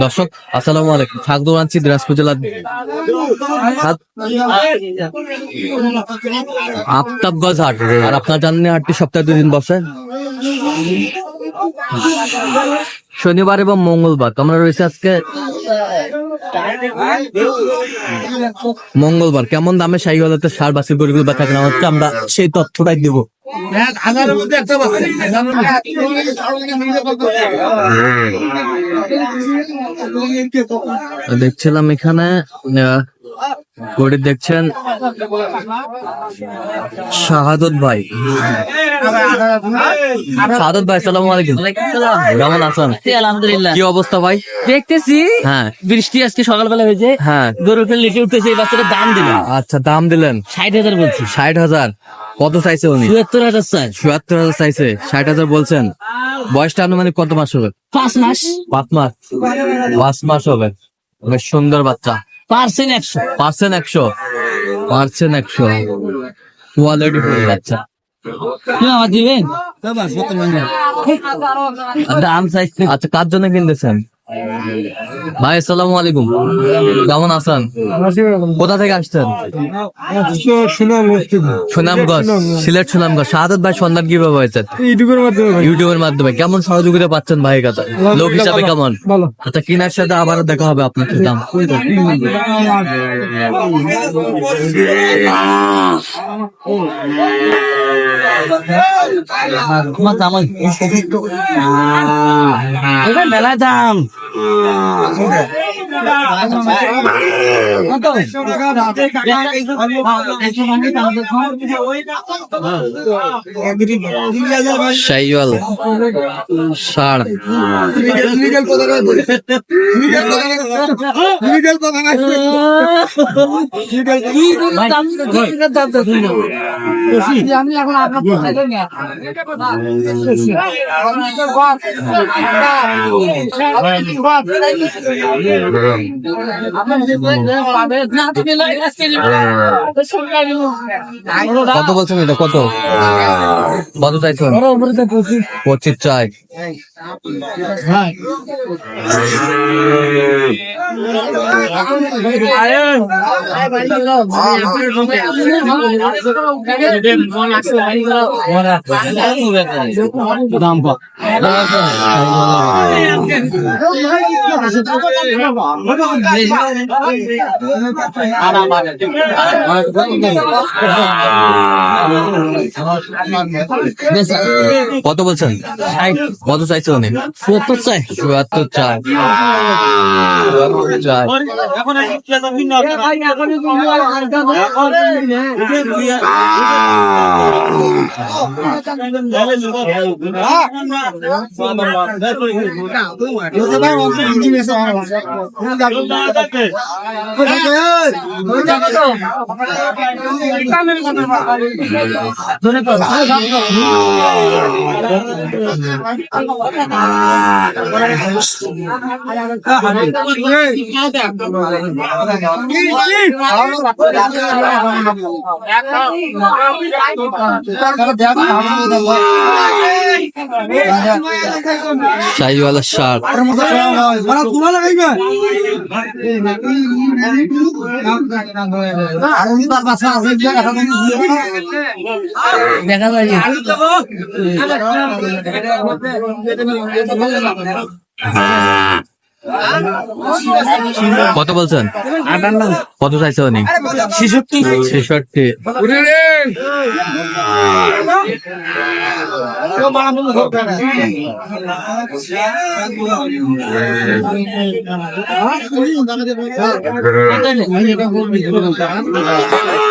দর্শক, আসসালামু আলাইকুম। স্বাগত আনছি দিনাজপুর জেলা সাত- আফতাবগঞ্জ হাট আর আপনার জানেন হাটটি সপ্তাহে দুদিন বসে। শনিবার এবং মঙ্গলবার। তো আমরা রয়েছে আজকে? মঙ্গলবার। কেমন দামে সাইওয়ালাতে সার বাসি গরিগুলো বেচা কেনা হচ্ছে? আমরা সেই তথ্যটাই দেবো। দেখছিলাম এখানে গরিব দেখছেন শাহাদত ভাই। শাহাদত ভাই সালাম আলাইকুম। কেমন আছেন? আলহামদুলিল্লাহ। কি অবস্থা ভাই? দেখতেছি। হ্যাঁ। বৃষ্টি আজকে সকালবেলা হয়েছে। হ্যাঁ। গরুকে লিটে উঠতেছে এই বাচ্চাটা দাম দিল আচ্ছা দাম দিলেন? ষাট হাজার বলছি। ষাট হাজার। কত চাইছে উনি? চুয়াত্তর হাজার স্যার। চুয়াত্তর হাজার চাইছে। ষাট হাজার বলছেন। বয়সটা আনুমানিক কত মাস হবে? পাঁচ মাস। পাঁচ মাস। পাঁচ মাস হবে। বেশ সুন্দর বাচ্চা। পার্সেন্ট একশো। পার্সেন্ট একশো? পার্সেন্ট একশো। কোয়ালিটি ফুল বাচ্চা কি আমার দিবেন দাম চাইছে। আচ্ছা কার জন্য কিনতেছেন? ভাই আসসালামু আলাইকুম। কেমন আছেন? কোথা থেকে আসছেন? সুনামগঞ্জ সিলেট সুনামগঞ্জ। শাহাদত ভাই সন্ধান কীভাবে হয়েছে? ইউটিউবের মাধ্যমে ইউটিউবের মাধ্যমে। কেমন সহযোগিতা পাচ্ছেন ভাইয়ের কাছে লোক হিসাবে কেমন? আচ্ছা কিনার সাথে আবার দেখা হবে আপনার দাম তোমার দাম এটা মেলা দাম শাইওয়াল ষাড় আমি এখন আপনার কত বলছেন এটা? কত? কত চাইছেন? পঁচিশ চাই। দাম কত কত বলছেন? কত চাইছে উনি? সত্তর চাই। চুয়াত্তর চাই। চুয়াত্তর শাহিওয়ালা ষাড় দেখা যায় কত বলছেন? কত চাইছে উনি? ছেষট্টি। ছেষট্টি।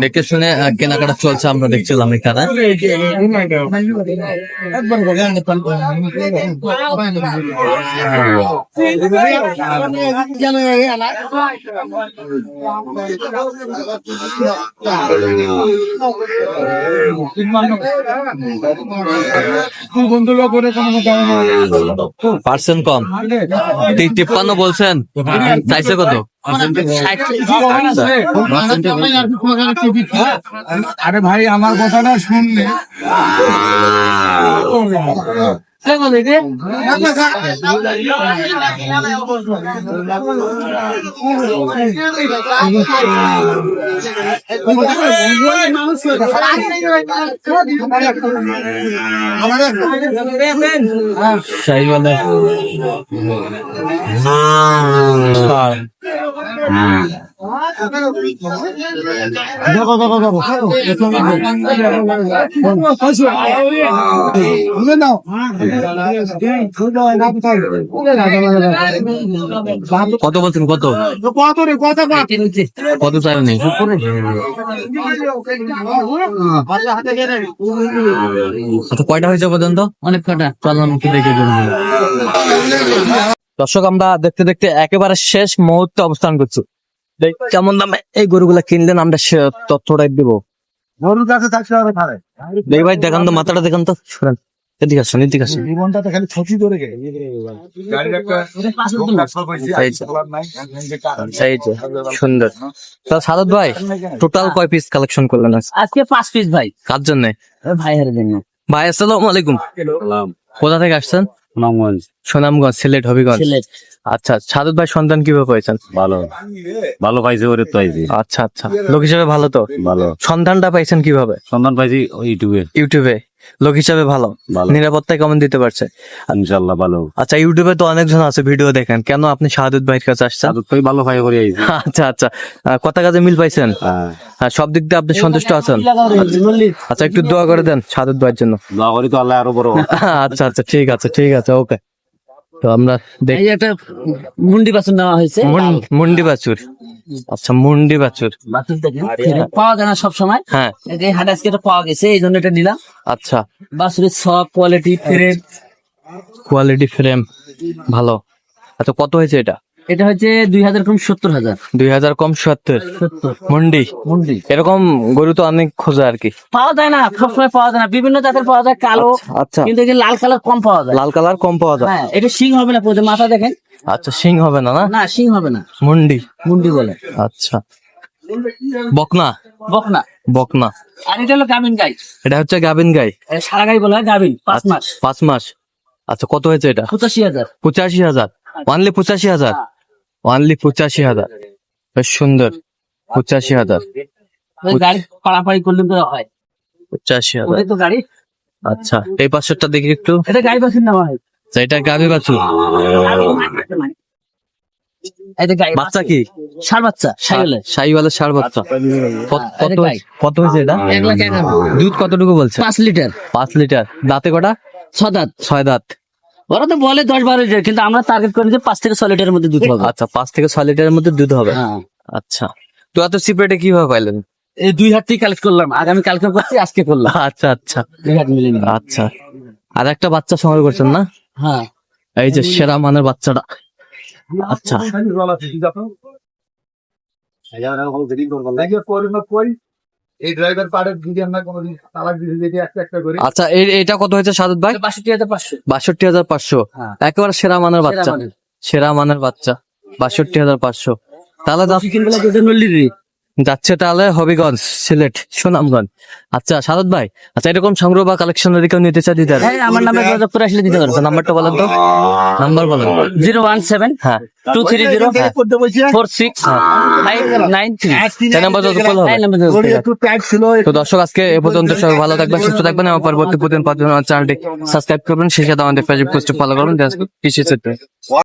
দেখে শুনে কেনাকাটা চলছে আমরা দেখছিলাম এখানে। পার্সেন্ট কম। তিপ্পান্ন বলছেন। চাইছে কত? আরে ভাই। আমার কথাটা শুনলে। শাহিওয়ালা দেখো দেখো কত বলছেন কত কত রে কত কত চাই নেই কয়টা হয়েছে পর্যন্ত? অনেক কটা চললাম কি দেখে দর্শক আমরা দেখতে দেখতে একেবারে শেষ মুহূর্তে অবস্থান করছি। কেমন দামে এই গরুগুলা কিনলেন আমরা সে তথ্যটা দিব। গরুর কাছে খারে দেখ ভাই দেখান তো মাথাটা দেখান তো শোনেন এদিকে আসুন এদিকে আসুন। জীবনটা তো খালি ছচি ধরে সুন্দর। তা সাদত ভাই টোটাল কয় পিস কালেকশন করলেন আজকে? পাঁচ পিস ভাই। কার জন্য? ভাই হারের জন্য। ভাই আসসালামু আলাইকুম। কোথা থেকে আসছেন? সুনামগঞ্জ। সুনামগঞ্জ সিলেট হবিগঞ্জ? সিলেট। আচ্ছা সাদত ভাই সন্তান কীভাবে পেয়েছেন ভালো। ভালো পাইছে ওরে তো পাইছি। আচ্ছা আচ্ছা। লোক হিসেবে ভালো তো? ভালো। সন্ধানটা পাইছেন কীভাবে? সন্ধান পাইছি ইউটিউবে। ইউটিউবে? লোক হিসাবে ভালো। নিরাপত্তায় নিরাপত্তা কেমন দিতে পারছে। ইনশাল্লাহ ভালো। আচ্ছা ইউটিউবে তো অনেকজন আছে ভিডিও দেখেন। কেন আপনি শাহাদুত ভাইয়ের কাছে আসছেন? ভাই ভালো পাই করে আইছি। আচ্ছা আচ্ছা। কথা কাজে মিল পাইছেন? হ্যাঁ। সব দিক দিয়ে আপনি সন্তুষ্ট আছেন? আচ্ছা একটু দোয়া করে দেন শাহাদুত ভাইয়ের জন্য। দোয়া করি তো আল্লাহ আরও বড় আচ্ছা আচ্ছা ঠিক আছে ঠিক আছে ওকে। তো আমরা দেখি একটা মুন্ডি বাছুর নেওয়া হয়েছে। মুন্ডি বাছুর। আচ্ছা মুন্ডি বাছুর। বাছুর দেখেন পাওয়া যায় না সবসময়। হ্যাঁ। এই হাট আজকে এটা পাওয়া গেছে এই জন্য এটা নিলাম। আচ্ছা। বাছুরের সব কোয়ালিটি ফ্রেম কোয়ালিটি ফ্রেম ভালো। আচ্ছা কত হয়েছে এটা? এটা হচ্ছে দুই হাজার কম সত্তর হাজার। দুই হাজার কম সত্তর। মুন্ডি? মুন্ডি। এরকম গরু তো অনেক খোঁজা আর কি। পাওয়া যায় না সবসময় পাওয়া যায় না। বিভিন্ন জাতের পাওয়া যায় কালো আচ্ছা কিন্তু লাল কালার কম পাওয়া যায়। লাল কালার কম পাওয়া যায়। হ্যাঁ এটা শিং হবে না প্রথমে মাথা দেখেন। আচ্ছা সিং হবে না না? না শিং হবে না। মুন্ডি? মুন্ডি বলে। আচ্ছা। বকনা? বকনা। বকনা। আর এটা হলো গাভিন গাই। এটা হচ্ছে গাবিন গাই। সারা গাই বলা হয় গাভিন পাঁচ মাস। পাঁচ মাস। আচ্ছা কত হয়েছে এটা? পঁচাশি হাজার। পঁচাশি হাজার। অনলি পঁচাশি হাজার? অনলি পঁচাশি হাজার। বেশ সুন্দর পঁচাশি হাজার। গাড়ি পাড়াপাড়ি করলে তো হয়। পঁচাশি হাজার। তো গাড়ি। আচ্ছা এই দেখি একটু। এটা গাড়ি বাছুর নেওয়া হয়? আচ্ছা, এটা গাবি বাছু এই যে গাই বাচ্চা কি? ষাট বাচ্চা সার বাচ্চা। কত- কত হয়েছে? এটা? এক লাখ দুধ কতটুকু বলছে? পাঁচ লিটার। পাঁচ লিটার। দাঁতে কটা? ছয় দাঁত। ছয় দাঁত। ওরা তো বলে দশ বারো লিটার কিন্তু আমরা টার্গেট করি যে পাঁচ থেকে ছয় লিটারের মধ্যে দুধ হবে আচ্ছা পাঁচ থেকে ছয় লিটারের মধ্যে দুধ হবে হ্যাঁ আচ্ছা তো এত সিপ্রেটে কীভাবে পাইলেন এই দুই হাত থেকে কালেক্ট করলাম আগামী কালকে করছি আজকে করলাম আচ্ছা আচ্ছা দুই হাত মিলে নিলাম। আচ্ছা আর একটা বাচ্চা সংগ্রহ করছেন না হ্যাঁ এই যে সেরা মানের বাচ্চাটা আচ্ছা এই ড্রাইভার পাড়ে যদি আমরা কোনোদিন তালাক দিতে একটা একটা করে। আচ্ছা এই- এটা কত হয়েছে সাদত ভাই? বাষট্টি হাজার পাঁচশো। বাষট্টি হাজার পাঁচশো। হ্যাঁ। একেবারে সেরা মানের বাচ্চা। সেরা মানের। সেরা মানের বাচ্চা। বাষট্টি হাজার পাঁচশো। তাহলে যাচ্ছে তাহলে হবিগঞ্জ সিলেট সুনামগঞ্জ। আচ্ছা সাদত ভাই আচ্ছা এরকম সংগ্রহ বা কালেকশন যদি কেউ নিতে চায় দিতে হ্যাঁ আমার নামে যোগাযোগ করে আসলে দিতে পারব। আচ্ছা, নাম্বারটা বলেন তো। নাম্বার বলেন। জিরো ওয়ান সেভেন হ্যাঁ। Two three zero four six five nine three. Number যত এই নাম্বার যোগাযোগ করে। একটু তো দর্শক আজকে এ পর্যন্ত সবাই ভালো থাকবেন সুস্থ থাকবেন এবং পরবর্তী প্রতিদিন পাঁচজন চ্যানেলটি সাবস্ক্রাইব করবেন সেই সাথে আমাদের ফেসবুক পোস্টে ফলো করবেন। কৃষি ক্ষেত্রে।